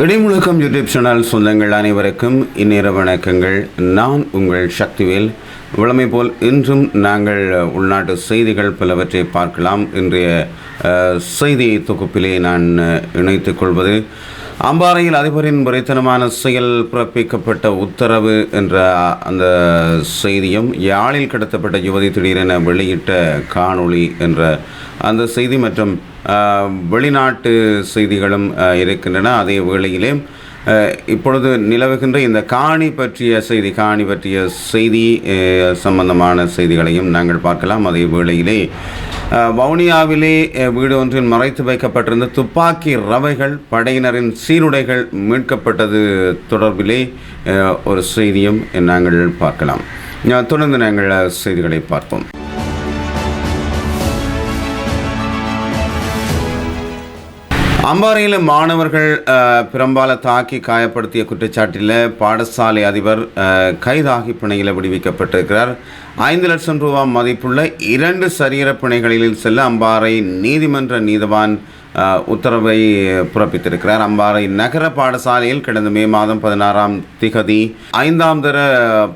இடைமுழக்கம் YouTube channel சொந்தங்கள் அனைவருக்கும் இந்நேர வணக்கங்கள். நான் உங்கள் சக்திவேல். வழமை போல் இன்றும் நாங்கள் உள்நாட்டு செய்திகள் பலவற்றை பார்க்கலாம். இன்றைய செய்தி தொகுப்பிலே நான் இணைத்துக் கொள்வது அம்பாறையில் அதிபரின் முறைத்தனமான செயல் பிறப்பிக்கப்பட்ட உத்தரவு என்ற அந்த செய்தியும் யாழில் கடத்தப்பட்ட யுவதி திடீரென வெளியிட்ட காணொளி என்ற அந்த செய்தி மற்றும் வெளிநாட்டு செய்திகளும் இருக்கின்றன. அதே வேளையிலே இப்பொழுது நிலவுகின்ற இந்த காணி பற்றிய செய்தி காணி பற்றிய செய்தி சம்பந்தமான செய்திகளையும் நாங்கள் பார்க்கலாம். அதே வேளையிலே வவுனியாவிலே வீடு ஒன்றில் மறைத்து வைக்கப்பட்டிருந்த துப்பாக்கி ரவைகள் படையினரின் சீருடைகள் மீட்கப்பட்டது தொடர்பிலே ஒரு செய்தியும் நாங்கள் பார்க்கலாம். தொடர்ந்து நாங்கள் செய்திகளை பார்ப்போம். அம்பாறையில் மாணவர்கள் அஹ், பெரும்பால தாக்கி காயப்படுத்திய குற்றச்சாட்டில் பாடசாலை அதிபர் கைதாகி பிணையில் விடுவிக்கப்பட்டிருக்கிறார். ஐந்து லட்சம் ரூபாய் மதிப்புள்ள இரண்டு சரீர பிணைகளில் செல்ல அம்பாறை நீதிமன்ற நீதவான் உத்தரவை பிறப்பித்திருக்கிறார். அம்பாறை நகர பாடசாலையில் கடந்த மே மாதம் பதினாறாம் திகதி ஐந்தாம் தர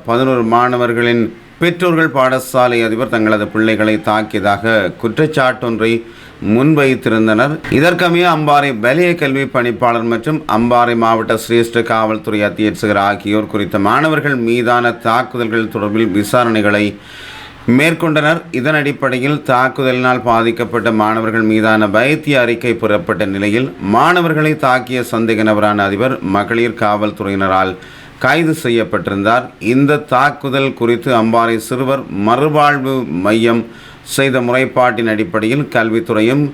பதினோரு மாணவர்களின் பெற்றோர்கள் பாடசாலை அதிபர் தங்களது பிள்ளைகளை தாக்கியதாக குற்றச்சாட்டொன்றை முன்வைத்திருந்தனர் இதற்கமைய அம்பாறை வலிய கல்வி பணிப்பாளர் மற்றும் அம்பாறை மாவட்ட சிரேஷ்ட காவல்துறை அத்தியட்சகர் ஆகியோர் குறித்த மாணவர்கள் மீதான தாக்குதல்கள் தொடர்பில் விசாரணைகளை மேற்கொண்டனர். இதன் அடிப்படையில் தாக்குதலினால் பாதிக்கப்பட்ட மாணவர்கள் மீதான வைத்திய அறிக்கை புறப்பட்ட நிலையில் மாணவர்களை தாக்கிய சந்தேக நபரான அதிபர் மகளிர் காவல்துறையினரால் கைது செய்யப்பட்டிருந்தார். இந்த தாக்குதல் குறித்து அம்பாறை சிறுவர் மறுவாழ்வு மையம் செய்த முறைப்பாட்டின் அடிப்படையில் கல்வித்துறையும்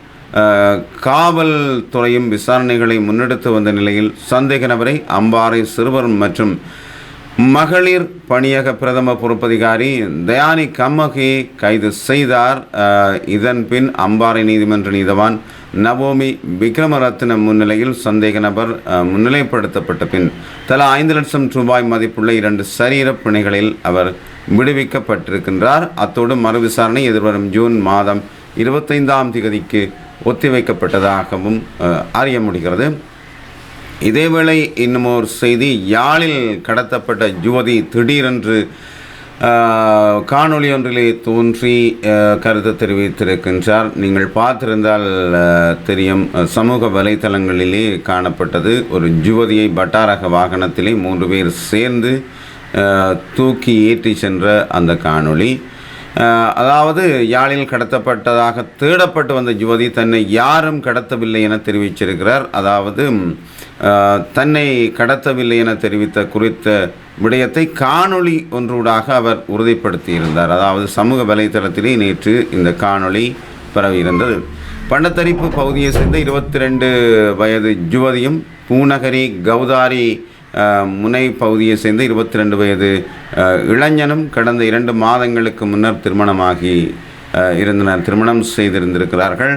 காவல்துறையும் விசாரணைகளை முன்னெடுத்து வந்த நிலையில் சந்தேக நபரை அம்பாறை சிறுவர் மற்றும் மகளிர் பணியக பிரதம பொறுப்பதிகாரி தயானி கம்மகி கைது செய்தார். இதன் பின் அம்பாறை நீதிமன்ற நீதவான் நவோமி விக்ரமரத்ன முன்னிலையில் சந்தேக நபர் முன்னிலைப்படுத்தப்பட்ட பின் தலா ஐந்து லட்சம் ரூபாய் மதிப்புள்ள இரண்டு சரீர பிணைகளில் அவர் விடுவிக்கப்பட்டிருக்கின்றார். அத்தோடு மறு விசாரணை எதிர்வரும் ஜூன் மாதம் இருபத்தைந்தாம் திகதிக்கு ஒத்திவைக்கப்பட்டதாகவும் அறிய முடிகிறது. இதேவேளை இன்னும் ஒரு செய்தி. யாழில் கடத்தப்பட்ட யுவதி திடீரென்று காணொளி ஒன்றிலே தோன்றி கருத்து தெரிவித்திருக்கின்றார். நீங்கள் பார்த்திருந்தால் தெரியும் சமூக வலைத்தளங்களிலே காணப்பட்டது. ஒரு யுவதியை பட்டாரக வாகனத்திலே மூன்று பேர் சேர்ந்து தூக்கி ஏற்றி சென்ற அந்த காணொளி. அதாவது யாழில் கடத்தப்பட்டதாக தேடப்பட்டு வந்த யுவதி தன்னை யாரும் கடத்தவில்லை என தெரிவிச்சிருக்கிறார். அதாவது தன்னை கடத்தவில்லை என தெரிவித்த குறித்த விடயத்தை காணொளி ஒன்றூடாக அவர் உறுதிப்படுத்தியிருந்தார். அதாவது சமூக வலைத்தளத்திலே நேற்று இந்த காணொளி பரவியிருந்தது பண்டத்தரிப்பு பகுதியை சேர்ந்த இருபத்தி ரெண்டு வயது யுவதியும் பூநகரி கௌதாரி முனை பகுதியை சேர்ந்த இருபத்தி ரெண்டு வயது இளைஞனும் கடந்த இரண்டு மாதங்களுக்கு முன்னர் திருமணமாகி இருந்தனர். திருமணம் செய்திருந்திருக்கிறார்கள்.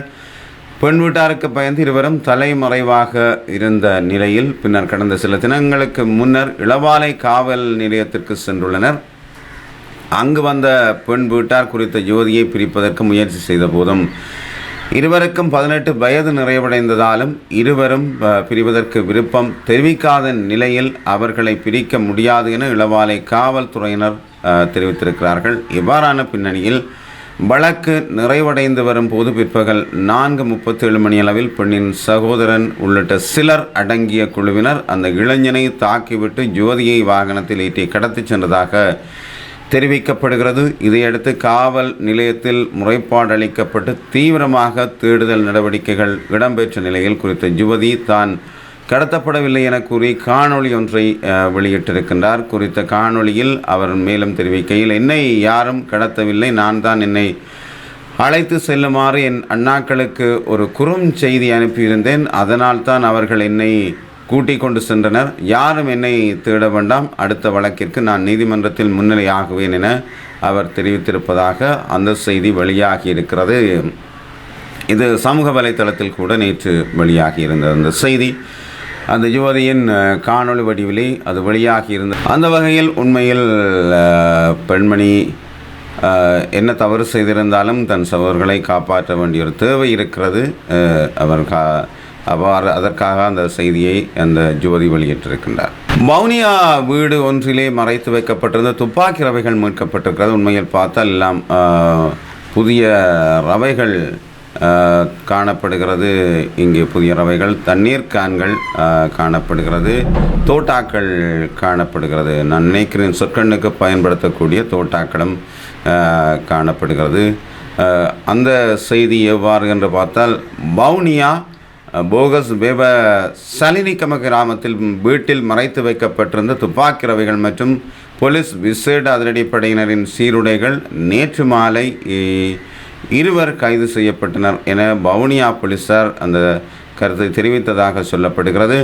பெண் வீட்டாருக்கு பயந்து இருவரும் தலைமறைவாக இருந்த நிலையில் பின்னர் கடந்த சில தினங்களுக்கு முன்னர் இளவாலை காவல் நிலையத்திற்கு சென்றுள்ளனர். அங்கு வந்த பெண் வீட்டார் குறித்த ஜோதியை பிரிப்பதற்கு முயற்சி செய்த போதும் இருவருக்கும் பதினெட்டு வயது நிறைவடைந்ததாலும் இருவரும் பிரிவதற்கு விருப்பம் தெரிவிக்காத நிலையில் அவர்களை பிரிக்க முடியாது என இளவாலை காவல்துறையினர் தெரிவித்திருக்கிறார்கள். இவ்வாறான பின்னணியில் வழக்கு நிறைவடைந்து வரும் போது பிற்பகல் நான்கு முப்பத்தேழு மணி அளவில் பெண்ணின் சகோதரன் உள்ளிட்ட சிலர் அடங்கிய குழுவினர் அந்த இளைஞனை தாக்கிவிட்டு ஜோதியை வாகனத்தில் ஏற்றி கடத்திச் சென்றதாக தெரிவிக்கப்படுகிறது. இதையடுத்து காவல் நிலையத்தில் முறைப்பாடு அளிக்கப்பட்டு தீவிரமாக தேடுதல் நடவடிக்கைகள் இடம்பெற்ற நிலையில் குறித்த யுவதி தான் கடத்தப்படவில்லை என கூறி காணொளி ஒன்றை வெளியிட்டிருக்கின்றார். குறித்த காணொளியில் அவர் மேலும் தெரிவிக்கையில் என்னை யாரும் கடத்தவில்லை நான் தான் என்னை அழைத்து செல்லுமாறு என் அண்ணாக்களுக்கு ஒரு குறும் செய்தி அனுப்பியிருந்தேன். அதனால் தான் அவர்கள் என்னை கூட்டிக் கொண்டு சென்றனர். யாரும் என்னை தேட வேண்டாம். அடுத்த வழக்கிற்கு நான் நீதிமன்றத்தில் முன்னிலையாகுவேன் என அவர் தெரிவித்திருப்பதாக அந்த செய்தி வெளியாகி இருக்கிறது. இது சமூக வலைத்தளத்தில் கூட நேற்று வெளியாகி இருந்தது அந்த செய்தி. அந்த யுவதியின் காணொளி வடிவிலே அது வெளியாகி இருந்தது. அந்த வகையில் உண்மையில் பெண்மணி என்ன தவறு செய்திருந்தாலும் தன் சவர்களை காப்பாற்ற வேண்டிய ஒரு தேவை இருக்கிறது. அவர் கா அவ்வாறு அதற்காக அந்த செய்தியை அந்த ஜோதி வெளியிட்டிருக்கின்றார். வவுனியா வீடு ஒன்றிலே மறைத்து வைக்கப்பட்டிருந்த துப்பாக்கி ரவைகள் மீட்கப்பட்டிருக்கிறது. உண்மையில் பார்த்தால் எல்லாம் புதிய ரவைகள் காணப்படுகிறது. இங்கே புதிய ரவைகள் தண்ணீர் கான்கள் காணப்படுகிறது. தோட்டாக்கள் காணப்படுகிறது. நான் நினைக்கிறேன் சொற்கண்ணுக்கு பயன்படுத்தக்கூடிய தோட்டாக்களும் காணப்படுகிறது. அந்த செய்தி எவ்வாறு என்று பார்த்தால் வவுனியா போகஸ் வேவ சலினிக்கம கிராமத்தில் வீட்டில் மறைத்து வைக்கப்பட்டிருந்த துப்பாக்கி ரவைகள் மற்றும் போலீஸ் விசேட அதிரடிப்படையினரின் சீருடைகள் நேற்று மாலை இருவர் கைது செய்யப்பட்டனர் என வவுனியா போலீசார் அந்த கருத்தை தெரிவித்ததாக சொல்லப்படுகிறது.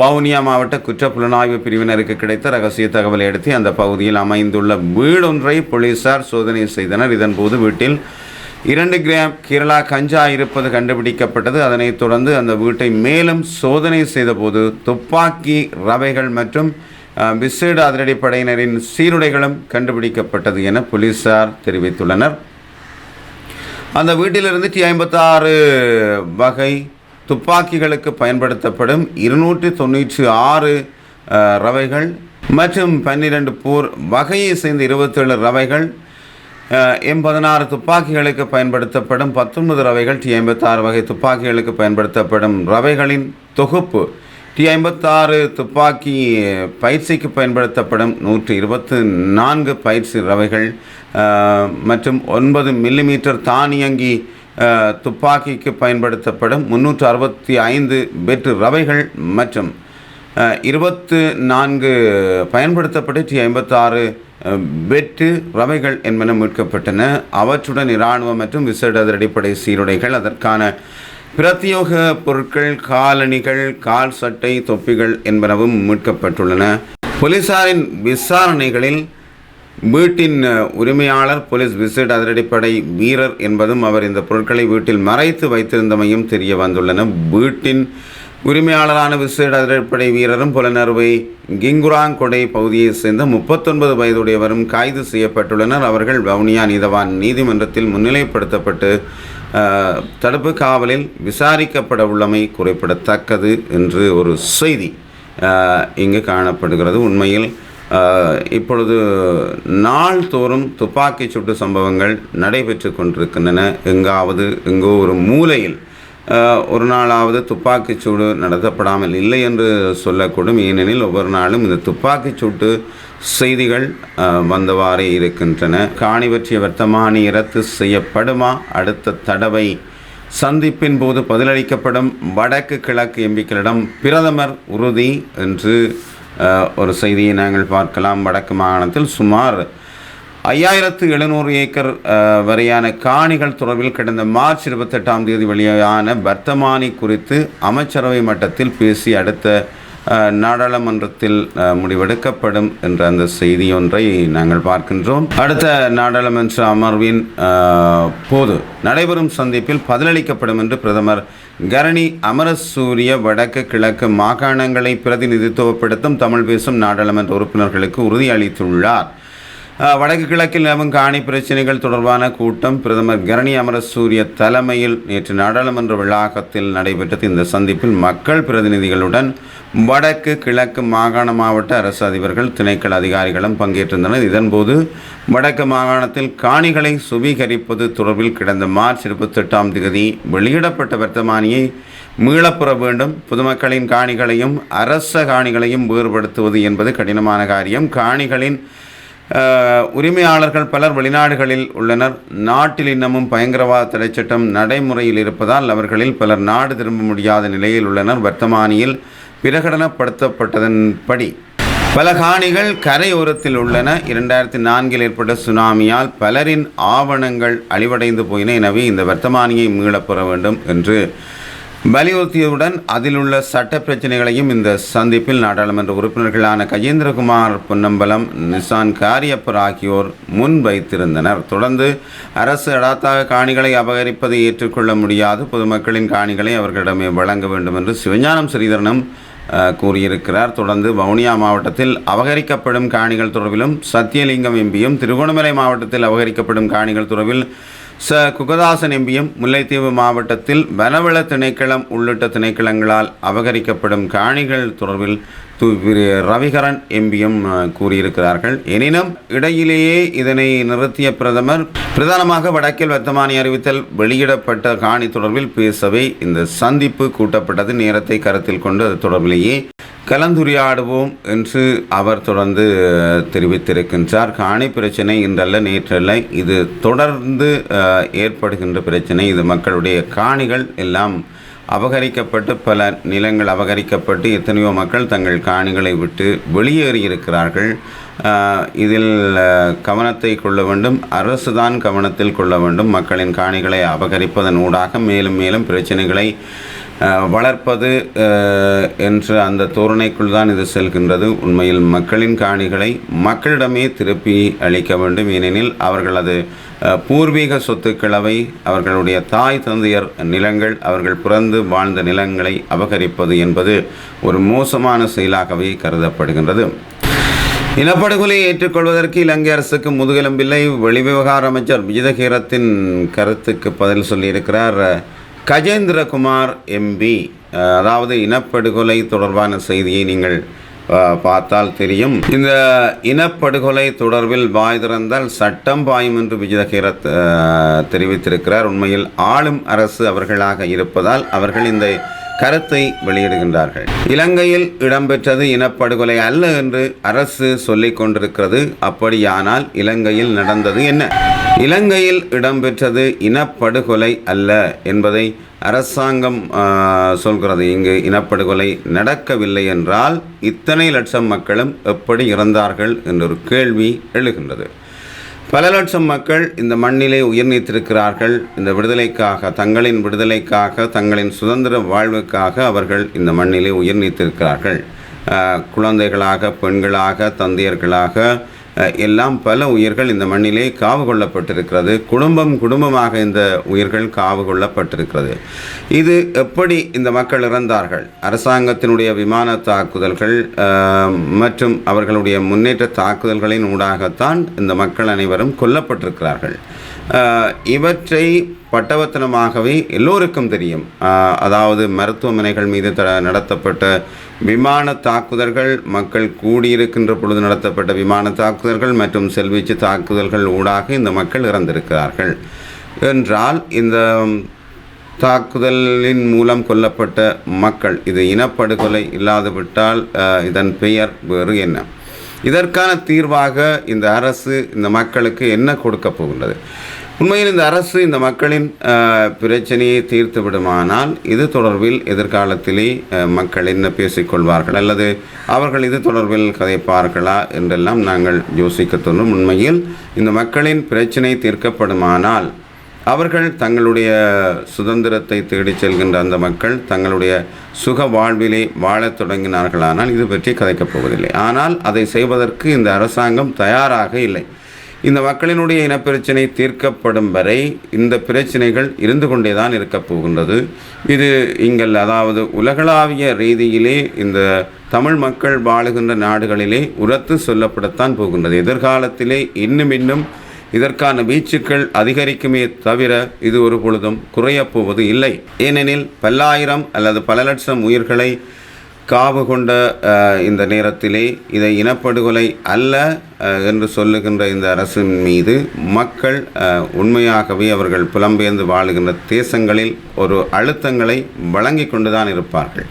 வவுனியா மாவட்ட குற்றப்புலனாய்வு பிரிவினருக்கு கிடைத்த ரகசிய தகவலை அடுத்து அந்த பகுதியில் அமைந்துள்ள வீடொன்றை போலீசார் சோதனை செய்தனர். இதன்போது வீட்டில் இரண்டு கிராம் கேரளா கஞ்சா இருப்பது கண்டுபிடிக்கப்பட்டது. அதனைத் தொடர்ந்து அந்த வீட்டை மேலும் சோதனை செய்தபோது துப்பாக்கி ரவைகள் மற்றும் விசேட அதிரடிப்படையினரின் சீருடைகளும் கண்டுபிடிக்கப்பட்டது என போலீசார் தெரிவித்துள்ளனர். அந்த வீட்டிலிருந்து டி ஐம்பத்தாறு வகை துப்பாக்கிகளுக்கு பயன்படுத்தப்படும் இருநூற்றி தொண்ணூற்றி ஆறு ரவைகள் மற்றும் பன்னிரண்டு போர் வகையை சேர்ந்த இருபத்தேழு ரவைகள் எம் பதினாறு துப்பாக்கிகளுக்கு பயன்படுத்தப்படும் பத்தொன்பது ரவைகள் டி ஐம்பத்தாறு வகை துப்பாக்கிகளுக்கு பயன்படுத்தப்படும் ரவைகளின் தொகுப்பு டி ஐம்பத்தாறு துப்பாக்கி பயிற்சிக்கு பயன்படுத்தப்படும் நூற்றி இருபத்து நான்கு பயிற்சி ரவைகள் மற்றும் ஒன்பது மில்லிமீட்டர் தானியங்கி துப்பாக்கிக்கு பயன்படுத்தப்படும் முன்னூற்று அறுபத்தி ஐந்து வெற்று ரவைகள் மற்றும் இருபத்து நான்கு பயன்படுத்தப்பட்ட ஐம்பத்தாறு வெட்டு ரவைகள் என்பன மீட்கப்பட்டன. அவற்றுடன் இராணுவ மற்றும் விசேட அதிரடிப்படை சீருடைகள் அதற்கான பிரத்யோக பொருட்கள் காலணிகள் கால் சட்டை தொப்பிகள் என்பனவும் மீட்கப்பட்டுள்ளன. போலீசாரின் விசாரணைகளில் வீட்டின் உரிமையாளர் போலீஸ் விசிட் அதிரடிப்படை வீரர் என்பதும் அவர் இந்த பொருட்களை வீட்டில் மறைத்து வைத்திருந்தமையும் தெரிய வந்துள்ளன. வீட்டின் உரிமையாளரான விசேட அதிரடிப்படை வீரரும் புலனறுவை கிங்குராங்கொடை பகுதியைச் சேர்ந்த முப்பத்தொன்பது வயதுடையவரும் கைது செய்யப்பட்டுள்ளனர். அவர்கள் வவுனியா நீதவான் நீதிமன்றத்தில் முன்னிலைப்படுத்தப்பட்டு தடுப்பு காவலில் விசாரிக்கப்பட உள்ளமை குறிப்பிடத்தக்கது என்று ஒரு செய்தி இங்கு காணப்படுகிறது. உண்மையில் இப்பொழுது நாள்தோறும் துப்பாக்கி சுட்டு சம்பவங்கள் நடைபெற்று கொண்டிருக்கின்றன. எங்காவது எங்கோ ஒரு மூலையில் ஒரு நாளாவது துப்பாக்கிச் சூடு நடத்தப்படாமல் இல்லை என்று சொல்லக்கூடும். ஏனெனில் ஒவ்வொரு நாளும் இந்த துப்பாக்கிச் சூட்டு செய்திகள் வந்தவாறே இருக்கின்றன. காணி பற்றிய வர்த்தமானி ரத்து செய்யப்படுமா? அடுத்த தடவை சந்திப்பின் போது பதிலளிக்கப்படும் வடக்கு கிழக்கு எம்பிக்களிடம் பிரதமர் உறுதி என்று ஒரு செய்தியை நாங்கள் பார்க்கலாம். வடக்கு மாகாணத்தில் சுமார் ஐயாயிரத்து எழுநூறு ஏக்கர் வரையான காணிகள் தொடர்பில் கடந்த மார்ச் இருபத்தெட்டாம் தேதி வெளியான வர்த்தமானி குறித்து அமைச்சரவை மட்டத்தில் பேசி அடுத்த நாடாளுமன்றத்தில் முடிவெடுக்கப்படும் என்ற அந்த செய்தி ஒன்றை நாங்கள் பார்க்கின்றோம். அடுத்த நாடாளுமன்ற அமர்வின் போது நடைபெறும் சந்திப்பில் பதிலளிக்கப்படும் என்று பிரதமர் கரணி அமரசூரிய வடக்கு கிழக்கு மாகாணங்களை பிரதிநிதித்துவப்படுத்தும் தமிழ் பேசும் நாடாளுமன்ற உறுப்பினர்களுக்கு உறுதியளித்துள்ளார். அளித்துள்ளார் வடக்கு கிழக்கில் நிலவும் காணி பிரச்சினைகள் தொடர்பான கூட்டம் பிரதமர் கரணி அமரசூரிய தலைமையில் நேற்று நாடாளுமன்ற வளாகத்தில் நடைபெற்றது. இந்த சந்திப்பில் மக்கள் பிரதிநிதிகளுடன் வடக்கு கிழக்கு மாகாண மாவட்ட அரசு அதிபர்கள் திணைக்கள அதிகாரிகளும் பங்கேற்றிருந்தனர். இதன்போது வடக்கு மாகாணத்தில் காணிகளை சுவீகரிப்பது தொடர்பில் கடந்த மார்ச் இருபத்தெட்டாம் தேதி வெளியிடப்பட்ட வர்த்தமானியை மீளப்புற வேண்டும். பொதுமக்களின் காணிகளையும் அரச காணிகளையும் வேறுபடுத்துவது என்பது கடினமான காரியம். காணிகளின் உரிமையாளர்கள் பலர் வெளிநாடுகளில் உள்ளனர். நாட்டில் இன்னமும் பயங்கரவாத தடைச்சட்டம் நடைமுறையில் இருப்பதால் அவர்களில் பலர் நாடு திரும்ப முடியாத நிலையில் உள்ளனர். வர்த்தமானியில் பிரகடனப்படுத்தப்பட்டதன்படி பல காணிகள் கரையோரத்தில் உள்ளன. இரண்டாயிரத்தி நான்கில் ஏற்பட்ட சுனாமியால் பலரின் ஆவணங்கள் அழிவடைந்து போயின. எனவே இந்த வர்த்தமானியை மீளப்பெற வேண்டும் என்று வலியுறுத்தியதுடன் அதில் உள்ள சட்ட பிரச்சனைகளையும் இந்த சந்திப்பில் நாடாளுமன்ற உறுப்பினர்களான கஜேந்திரகுமார் பொன்னம்பலம் நிசான் காரியப்பர் ஆகியோர் முன்வைத்திருந்தனர். தொடர்ந்து அரசு அடாத்தாக காணிகளை அபகரிப்பதை ஏற்றுக்கொள்ள முடியாது. பொதுமக்களின் காணிகளை அவர்களிடமே வழங்க வேண்டும் என்று சிவஞானம் ஸ்ரீதரனும் கூறியிருக்கிறார். தொடர்ந்து வவுனியா மாவட்டத்தில் அபகரிக்கப்படும் காணிகள் தொடர்பிலும் சத்தியலிங்கம் எம்பியும் திருகோணமலை மாவட்டத்தில் அபகரிக்கப்படும் காணிகள் தொடர்பில் ச. குகதாசன் எம்பியும் முல்லைத்தீவு மாவட்டத்தில் வனவள திணைக்களம் உள்ளிட்ட திணைக்களங்களால் அபகரிக்கப்படும் காணிகள் தொடர்பில் ரவிகரன் எம்பியும் கூறியிருக்கிறார்கள். எனினும் இடையிலேயே இதனை நிறுத்திய பிரதமர் பிரதானமாக வடக்கில் வர்த்தமானி அறிவித்தல் வெளியிடப்பட்ட காணி தொடர்பில் பேசவே இந்த சந்திப்பு கூட்டப்பட்டது. நேரத்தை கருத்தில் கொண்டு அது தொடர்பிலேயே கலந்துரையாடுவோம் என்று அவர் தொடர்ந்து தெரிவித்திருக்கின்றார் காணி பிரச்சனை இன்றல்ல நேற்றல்ல. இது தொடர்ந்து ஏற்படுகின்ற பிரச்சனை. இது மக்களுடைய காணிகள் எல்லாம் அபகரிக்கப்பட்டு பல நிலங்கள் அபகரிக்கப்பட்டு எத்தனையோ மக்கள் தங்கள் காணிகளை விட்டு வெளியேறியிருக்கிறார்கள். இதில் கவனத்தை கொள்ள வேண்டும். அரசு தான் கவனத்தில் கொள்ள வேண்டும். மக்களின் காணிகளை அபகரிப்பதன் ஊடாக மேலும் மேலும் பிரச்சனைகளை வளர்ப்பது என்ற அந்த தோரணைக்குள் தான் இது செல்கின்றது. உண்மையில் மக்களின் காணிகளை மக்களிடமே திருப்பி அளிக்க வேண்டும். ஏனெனில் அவர்களது பூர்வீக சொத்துக்களவை அவர்களுடைய தாய் தந்தையர் நிலங்கள் அவர்கள் பிறந்து வாழ்ந்த நிலங்களை அபகரிப்பது என்பது ஒரு மோசமான செயலாகவே கருதப்படுகின்றது. இனப்படுகொலையை ஏற்றுக்கொள்வதற்கு இலங்கை அரசுக்கு முதுகெலும்பில்லை. வெளிவிவகார அமைச்சர் விஜிதகீரத்தின் கருத்துக்கு பதில் சொல்லியிருக்கிறார். கஜேந்திரகுமார் எம்பி அதாவது இனப்படுகொலை தொடர்பான செய்தியை நீங்கள் பார்த்தால் தெரியும். இந்த இனப்படுகொலை தொடர்பில் வாய் திறந்தால் சட்டம் பாயும் என்று விஜயகிரத் தெரிவித்திருக்கிறார். உண்மையில் ஆளும் அரசு அவர்களாக இருப்பதால் அவர்கள் இந்த கருத்தை வெளியிடுகின்றார்கள். இலங்கையில் இடம்பெற்றது இனப்படுகொலை அல்ல என்று அரசு சொல்லிக் கொண்டிருக்கிறது. அப்படியானால் இலங்கையில் நடந்தது என்ன? இலங்கையில் இடம்பெற்றது இனப்படுகொலை அல்ல என்பதை அரசாங்கம் சொல்கிறது. இங்கு இனப்படுகொலை நடக்கவில்லை என்றால் இத்தனை லட்சம் மக்களும் எப்படி இறந்தார்கள் என்றொரு கேள்வி எழுகின்றது. பல லட்சம் மக்கள் இந்த மண்ணிலே உயிர் நீத்திருக்கிறார்கள். இந்த விடுதலைக்காக தங்களின் விடுதலைக்காக தங்களின் சுதந்திர வாழ்வுக்காக அவர்கள் இந்த மண்ணிலே உயிர் நீத்திருக்கிறார்கள். குழந்தைகளாக பெண்களாக தந்தையர்களாக எல்லாம் பல உயிர்கள் இந்த மண்ணிலே காவு கொள்ளப்பட்டிருக்கிறது. குடும்பம் குடும்பமாக இந்த உயிர்கள் காவு கொள்ளப்பட்டிருக்கிறது. இது எப்படி இந்த மக்கள் இறந்தார்கள்? அரசாங்கத்தினுடைய விமான தாக்குதல்கள் மற்றும் அவர்களுடைய முன்னேற்ற தாக்குதல்களின் ஊடாகத்தான் இந்த மக்கள் அனைவரும் கொல்லப்பட்டிருக்கிறார்கள். இவற்றை பட்டவத்தனமாகவே எல்லோருக்கும் தெரியும். அதாவது மருத்துவமனைகள் மீது த நடத்தப்பட்ட விமான தாக்குதல்கள் மக்கள் கூடியிருக்கின்ற பொழுது நடத்தப்பட்ட விமான தாக்குதல்கள் மற்றும் செல்வீச்சு தாக்குதல்கள் ஊடாக இந்த மக்கள் இறந்திருக்கிறார்கள். என்றால் இந்த தாக்குதலின் மூலம் கொல்லப்பட்ட மக்கள் இது இனப்படுகொலை இல்லாதுவிட்டால் இதன் பெயர் வேறு என்ன? இதற்கான தீர்வாக இந்த அரசு இந்த மக்களுக்கு என்ன கொடுக்க போகின்றது? உண்மையில் இந்த அரசு இந்த மக்களின் பிரச்சனையை தீர்த்து விடுமானால் இது தொடர்பில் எதிர்காலத்திலே மக்கள் என்ன பேசிக்கொள்வார்கள்? அல்லது அவர்கள் இது தொடர்பில் கதைப்பார்களா? என்றெல்லாம் நாங்கள் யோசிக்க தோன்றும். உண்மையில் இந்த மக்களின் பிரச்சனை தீர்க்கப்படுமானால் அவர்கள் தங்களுடைய சுதந்திரத்தை தேடிச் செல்கின்ற அந்த மக்கள் தங்களுடைய சுக வாழ்விலே வாழத் தொடங்கினார்களானால் இது பற்றி கதைக்கப் போவதில்லை. ஆனால் அதை செய்வதற்கு இந்த அரசாங்கம் தயாராக இல்லை. இந்த மக்களினுடைய இனப்பிரச்சனை தீர்க்கப்படும் வரை இந்த பிரச்சனைகள் இருந்து கொண்டே தான் இருக்கப் போகின்றது. இது இங்கள் அதாவது உலகளாவிய ரீதியிலே இந்த தமிழ் மக்கள் வாழுகின்ற நாடுகளிலே உரத்து சொல்லப்படத்தான் போகின்றது. எதிர்காலத்திலே இன்னும் இன்னும் இதற்கான வீச்சுக்கள் அதிகரிக்குமே தவிர இது ஒரு பொழுதும் குறையப் போவது இல்லை. ஏனெனில் பல்லாயிரம் அல்லது பல லட்சம் உயிர்களை காவு கொண்ட இந்த நேரத்திலே இதை இனப்படுகொலை அல்ல. என்று சொல்லுகின்ற இந்த அரசின் மீது மக்கள் உண்மையாகவே அவர்கள் புலம்பெயர்ந்து வாழுகின்ற தேசங்களில் ஒரு அழுத்தங்களை வழங்கி கொண்டுதான் இருப்பார்கள்.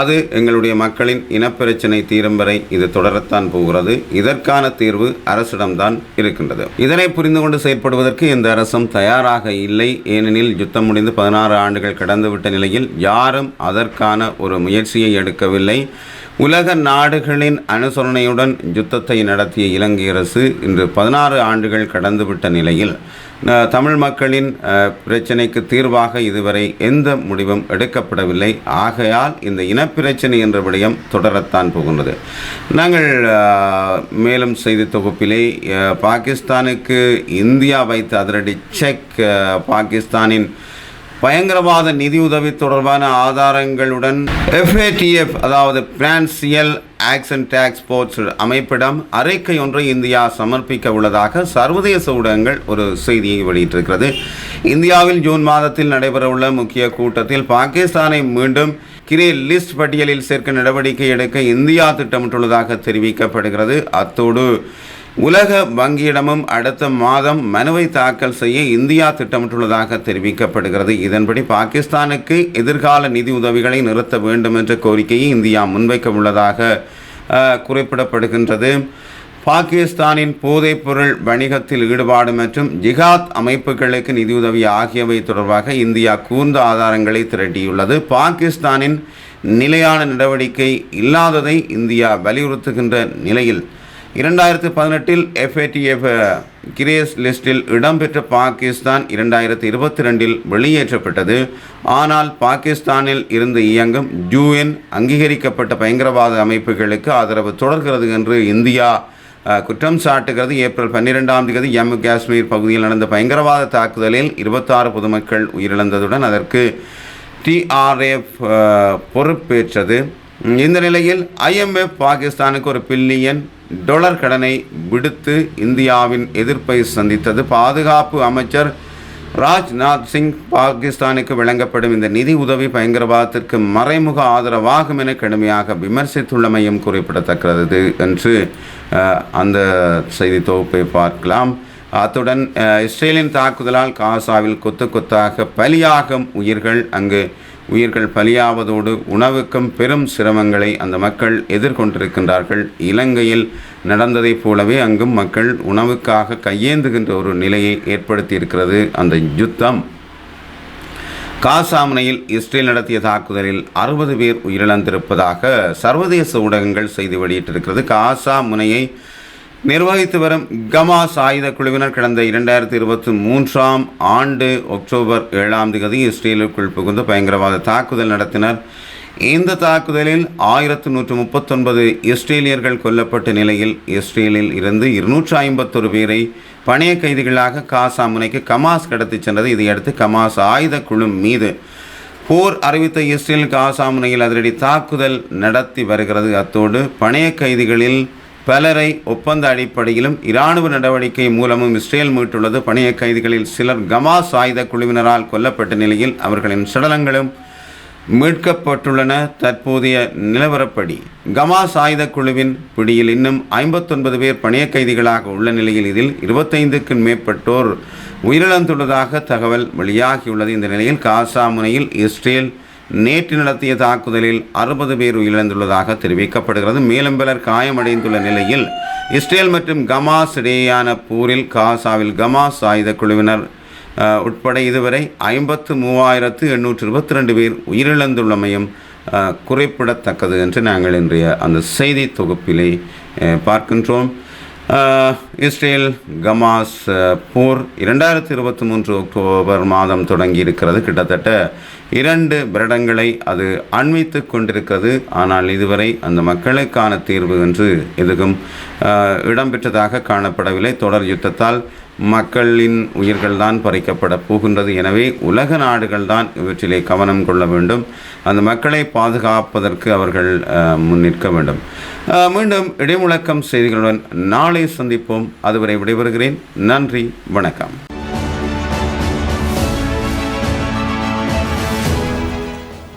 அது எங்களுடைய மக்களின் இனப்பிரச்சனை தீரும் வரை இது தொடரத்தான் போகிறது. இதற்கான தீர்வு அரசிடம்தான் இருக்கின்றது. இதனை புரிந்து கொண்டு செயற்படுவதற்கு இந்த அரசும் தயாராக இல்லை. ஏனெனில் யுத்தம் முடிந்து பதினாறு ஆண்டுகள் கடந்துவிட்ட நிலையில் யாரும் அதற்கான ஒரு முயற்சியை எடுக்கவில்லை. உலக நாடுகளின் அனுசரணையுடன் யுத்தத்தை நடத்திய இலங்கை அரசு இன்று பதினாறு ஆண்டுகள் கடந்துவிட்ட நிலையில் தமிழ் மக்களின் பிரச்சனைக்கு தீர்வாக இதுவரை எந்த முடிவும் எடுக்கப்படவில்லை. ஆகையால் இந்த இனப்பிரச்சனை என்ற விடயம் தொடரத்தான் போகின்றது. நாங்கள் மேலும் செய்தி தொகுப்பிலே பாகிஸ்தானுக்கு இந்தியா வைத்த அதிரடி செக் பாகிஸ்தானின் பயங்கரவாத நிதியுதவி தொடர்பான ஆதாரங்களுடன் எஃப்ஏடிஎஃப் அதாவது பிரான்சியல் ஆக்சன் டாக்ஸ் ஸ்போர்ட்ஸ் அமைப்பிடம் அறிக்கை ஒன்றை இந்தியா சமர்ப்பிக்க உள்ளதாக சர்வதேச ஊடகங்கள் ஒரு செய்தியை வெளியிட்டிருக்கிறது. இந்தியாவில் ஜூன் மாதத்தில் நடைபெறவுள்ள முக்கிய கூட்டத்தில் பாகிஸ்தானை மீண்டும் கிரே லிஸ்ட் பட்டியலில் சேர்க்க நடவடிக்கை எடுக்க இந்தியா திட்டமிட்டுள்ளதாக தெரிவிக்கப்படுகிறது. அத்தோடு உலக வங்கியிடமும் அடுத்த மாதம் மனுவை தாக்கல் செய்ய இந்தியா திட்டமிட்டுள்ளதாக தெரிவிக்கப்படுகிறது. இதன்படி பாகிஸ்தானுக்கு எதிர்கால நிதி உதவிகளை நிறுத்த வேண்டும் என்ற கோரிக்கையை இந்தியா முன்வைக்க உள்ளதாக குறிப்பிடப்படுகின்றது. பாகிஸ்தானின் போதைப்பொருள் வணிகத்தில் ஈடுபாடு மற்றும் ஜிகாத் அமைப்புகளுக்கு நிதியுதவி ஆகியவை தொடர்பாக இந்தியா கூர்ந்த ஆதாரங்களை திரட்டியுள்ளது. பாகிஸ்தானின் நிலையான நடவடிக்கை இல்லாததை இந்தியா வலியுறுத்துகின்ற நிலையில் இரண்டாயிரத்து பதினெட்டில் எஃப்ஏடிஎஃப் கிரேஸ் லிஸ்டில் இடம்பெற்ற பாகிஸ்தான் இரண்டாயிரத்து இருபத்தி ரெண்டில் வெளியேற்றப்பட்டது. ஆனால் பாகிஸ்தானில் இருந்து இயங்கும் யூஎன் அங்கீகரிக்கப்பட்ட பயங்கரவாத அமைப்புகளுக்கு ஆதரவு தொடர்கிறது என்று இந்தியா குற்றம் சாட்டுகிறது. ஏப்ரல் பன்னிரெண்டாம் தேதி ஜம்மு காஷ்மீர் பகுதியில் நடந்த பயங்கரவாத தாக்குதலில் இருபத்தாறு பொதுமக்கள் உயிரிழந்ததுடன் அதற்கு டிஆர்எஃப் பொறுப்பேற்றது. இந்த நிலையில் ஐஎம்எஃப் பாகிஸ்தானுக்கு ஒரு பில்லியன் டொலர் கடனை விடுத்து இந்தியாவின் எதிர்ப்பை சந்தித்தது. பாதுகாப்பு அமைச்சர் ராஜ்நாத் சிங் பாகிஸ்தானுக்கு வழங்கப்படும் இந்த நிதி உதவி பயங்கரவாதத்திற்கு மறைமுக ஆதரவாகும் என கடுமையாக விமர்சித்துள்ளமையும் குறிப்பிடத்தக்கது என்று அந்த செய்தி தொகுப்பை பார்க்கலாம். அத்துடன் இஸ்ரேலின் தாக்குதலால் காசாவில் கொத்து கொத்தாக பலியாகும் உயிர்கள் அங்கு உயிர்கள் பலியாவதோடு உணவுக்கும் பெரும் சிரமங்களை அந்த மக்கள் எதிர்கொண்டிருக்கின்றார்கள். இலங்கையில் நடந்ததைப் போலவே அங்கும் மக்கள் உணவுக்காக கையேந்துகின்ற ஒரு நிலையை ஏற்படுத்தியிருக்கிறது அந்த யுத்தம். காசா முனையில் இஸ்ரேல் நடத்திய தாக்குதலில் அறுபது பேர் உயிரிழந்திருப்பதாக சர்வதேச ஊடகங்கள் செய்தி வெளியிட்டிருக்கிறது. காசா முனையை நிர்வகித்து வரும் கமாஸ் ஆயுத குழுவினர் கடந்த இரண்டாயிரத்தி இருபத்தி மூன்றாம் ஆண்டு அக்டோபர் ஏழாம் தேதி இஸ்ரேலுக்குள் புகுந்து பயங்கரவாத தாக்குதல் நடத்தினர். இந்த தாக்குதலில் ஆயிரத்து நூற்று முப்பத்தொன்பது இஸ்ரேலியர்கள் கொல்லப்பட்ட நிலையில் இஸ்ரேலில் இருந்து இருநூற்று ஐம்பத்தொரு பேரை பணைய கைதிகளாக காசா முனைக்கு கமாஸ் கடத்திச் சென்றது. இதையடுத்து கமாஸ் ஆயுத குழு மீது போர் அறிவித்த இஸ்ரேல் காசா முனையில் அதிரடி தாக்குதல் நடத்தி வருகிறது. அத்தோடு பணைய கைதிகளில் பலரை ஒப்பந்த அடிப்படையிலும் இராணுவ நடவடிக்கை மூலமும் இஸ்ரேல் மீட்டுள்ளது. பணிய கைதிகளில் சிலர் கமாஸ் ஆயுத குழுவினரால் கொல்லப்பட்ட நிலையில் அவர்களின் சடலங்களும் மீட்கப்பட்டுள்ளன. தற்போதைய நிலவரப்படி கமாஸ் ஆயுத குழுவின் பிடியில் இன்னும் ஐம்பத்தொன்பது பேர் பணிய கைதிகளாக உள்ள நிலையில் இதில் இருபத்தைந்துக்கும் மேற்பட்டோர் உயிரிழந்துள்ளதாக தகவல் வெளியாகியுள்ளது. இந்த நிலையில் காசா முனையில் இஸ்ரேல் நேற்று நடத்திய தாக்குதலில் அறுபது பேர் உயிரிழந்துள்ளதாக தெரிவிக்கப்படுகிறது. மேலும் பலர் காயமடைந்துள்ள நிலையில் இஸ்ரேல் மற்றும் கமாஸ் இடையேயான போரில் காசாவில் கமாஸ் ஆயுத குழுவினர் உட்பட இதுவரை ஐம்பத்து மூவாயிரத்து எண்ணூற்று இருபத்தி ரெண்டு பேர் உயிரிழந்துள்ளமையும் குறிப்பிடத்தக்கது என்று நாங்கள் இன்றைய அந்த செய்தி தொகுப்பிலே பார்க்கின்றோம். இஸ்ரேல் கமாஸ் போர் இரண்டாயிரத்தி இருபத்தி மூன்று அக்டோபர் மாதம் தொடங்கி இருக்கிறது கிட்டத்தட்ட இரண்டு வருடங்களை அது அண்மித்து கொண்டிருக்கிறது. ஆனால் இதுவரை அந்த மக்களுக்கான தீர்வு என்று எதுவும் இடம்பெற்றதாக காணப்படவில்லை. தொடர் யுத்தத்தால் மக்களின் உயிர்கள்தான் பறிக்கப்பட போகின்றது. எனவே உலக நாடுகள்தான் இவற்றிலே கவனம் கொள்ள வேண்டும். அந்த மக்களை பாதுகாப்பதற்கு அவர்கள் முன் முன்னிற்க வேண்டும். மீண்டும் இடைமுழக்கம் செய்திகளுடன் நாளை சந்திப்போம். அதுவரை விடைபெறுகிறேன். நன்றி வணக்கம்.